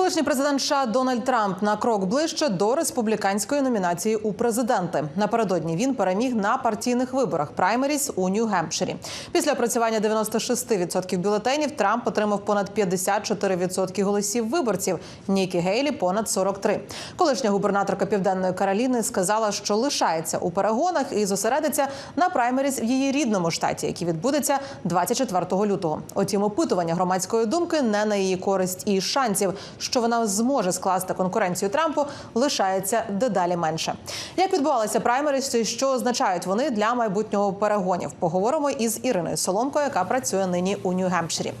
Колишній президент США Дональд Трамп на крок ближче до республіканської номінації у президенти. Напередодні він переміг на партійних виборах праймеріс у Нью-Гемпширі. Після опрацювання 96% бюлетенів Трамп отримав понад 54% голосів виборців. Нікі Гейлі понад 43%. Колишня губернаторка Південної Кароліни сказала, що лишається у перегонах і зосередиться на праймеріс в її рідному штаті, який відбудеться 24 лютого. Утім, опитування громадської думки не на її користь і шансів, що вона зможе скласти конкуренцію Трампу, лишається дедалі менше. Як відбувалися праймериці, що означають вони для майбутнього перегонів? Поговоримо із Іриною Соломко, яка працює нині у Нью-Гемпширі.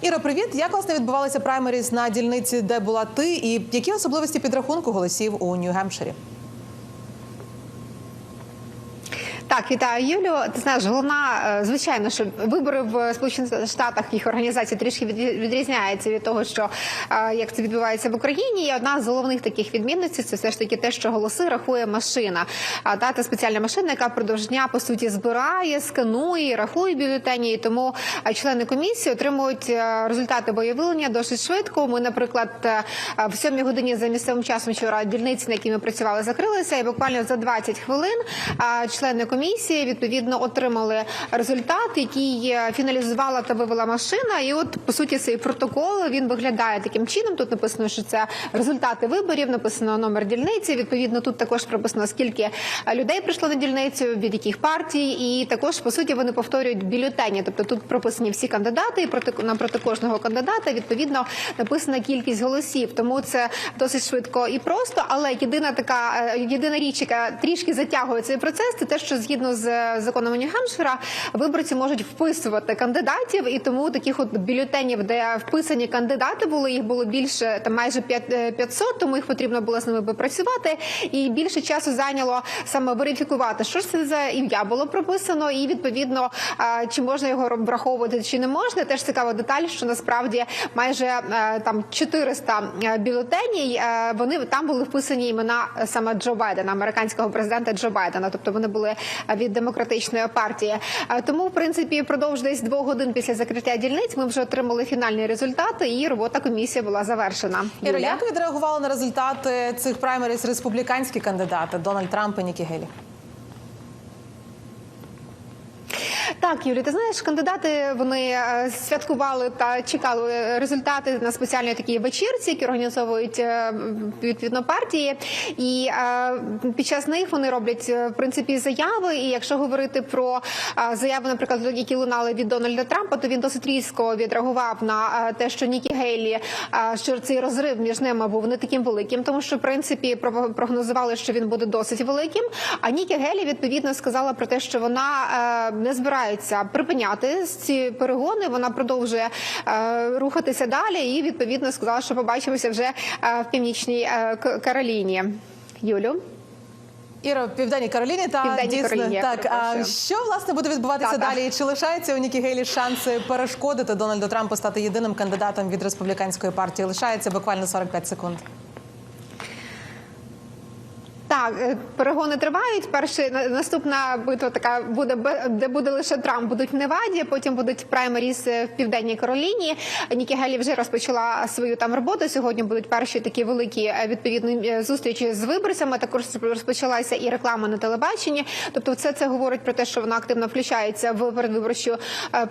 Іро, привіт! Як власне відбувалися праймеріс на дільниці, де була ти, і які особливості підрахунку голосів у Нью-Гемпширі? Так, вітаю Юлю. Ти знаєш, головна, е, звичайно, що вибори в Сполучених Штатах їх організація трішки від- відрізняється від того, що е, як це відбувається в Україні. І одна з головних таких відмінностей це все ж таки те, що голоси рахує машина. А та та спеціальна машина, яка впродовж дня по суті збирає, сканує, рахує бюлетені. І тому е, члени комісії отримують результати боєвилення досить швидко. Ми, наприклад, в сьомій годині за місцевим часом вчора дільниці, на якій ми працювали, закрилися, і буквально за 20 хвилин члени комісії відповідно отримали результат, який е, фіналізувала та вивела машина. І от по суті цей протокол він виглядає таким чином. Тут написано, що це результати виборів, написано номер дільниці. Відповідно, тут також прописано скільки е, людей прийшло на дільницю, від яких партій, і також по суті вони повторюють бюлетені. Тобто тут прописані всі кандидати, і проти напроти кожного кандидата відповідно написана кількість голосів. Тому це досить швидко і просто. Але єдина така е, єдина річ, яка трішки затягує цей процес, це те, що згідно з е, законом Нью-Гемпшира, виборці можуть вписувати кандидатів, і тому таких от бюлетенів, де вписані кандидати були, їх було більше там майже п'ят- е, 500, тому їх потрібно було з ними попрацювати. І більше часу зайняло саме верифікувати, що це за ім'я було прописано, і відповідно е, чи можна його враховувати, чи не можна. Теж цікава деталь, що насправді майже там 400 бюлетенів, вони там були вписані імена саме Джо Байдена, американського президента Джо Байдена, тобто вони були від демократичної партії. Е, Тому, в принципі, впродовж десь двох годин після закриття дільниць ми вже отримали фінальні результати, і робота комісії була завершена. Іра, як відреагували на результати цих праймеріс республіканські кандидати Дональд Трамп і Нікі Гелі? Так, Юлі, ти знаєш, кандидати вони е, святкували та чекали результати на спеціальній такій вечірці, які організовують е, відповідно партії. І е, під час них вони роблять е, в принципі заяви. І якщо говорити про е, заяви, наприклад, які лунали від Дональда Трампа, то він досить різко відреагував на е, те, що Нікі Гейлі, е, що цей розрив між ними був не таким великим, тому що в принципі про- прогнозували, що він буде досить великим. А Нікі Гелі відповідно сказала про те, що вона е, не збирається припиняти ці перегони. Вона продовжує е, рухатися далі, і відповідно сказала, що побачимося вже е, в північній е, Кароліні. Юлю. Іро, в Південній Кароліні та дійсно Кароліні, так. А що власне буде відбуватися так. далі? Чи лишається у Нікі Гейлі шанси перешкодити Дональду Трампу стати єдиним кандидатом від республіканської партії? Лишається буквально 45 секунд. Е, перегони тривають. Перший на- наступна битва така буде де буде лише Трамп. Будуть в Неваді, потім будуть праймеріс е, в південній Кароліні. Нікі Гелі вже розпочала свою там роботу. Сьогодні будуть перші такі великі е, відповідні зустрічі з виборцями. Також розпочалася і реклама на телебаченні. Тобто, все це говорить про те, що вона активно включається в передвиборчі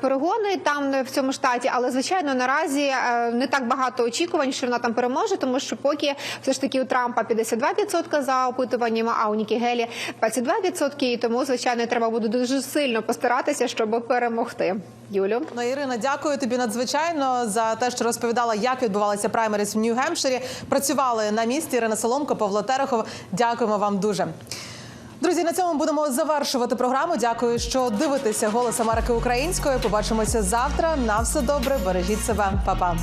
перегони там в цьому штаті. Але звичайно, наразі не так багато очікувань, що вона там переможе, тому що поки все ж таки у Трампа 52% за опитуваннями, а у Нікі Гелі 22%. І тому звичайно треба буде дуже сильно постаратися, щоб перемогти. Юлю. Ну, Ірина, дякую тобі надзвичайно за те, що розповідала, як відбувалися праймеріс в Нью-Гемпширі. Працювали на місці Ірина Соломко, Павло Терехов. Дякуємо вам дуже. Друзі, на цьому будемо завершувати програму. Дякую, що дивитеся голос Америки українською. Побачимося завтра. На все добре. Бережіть себе, Па-па.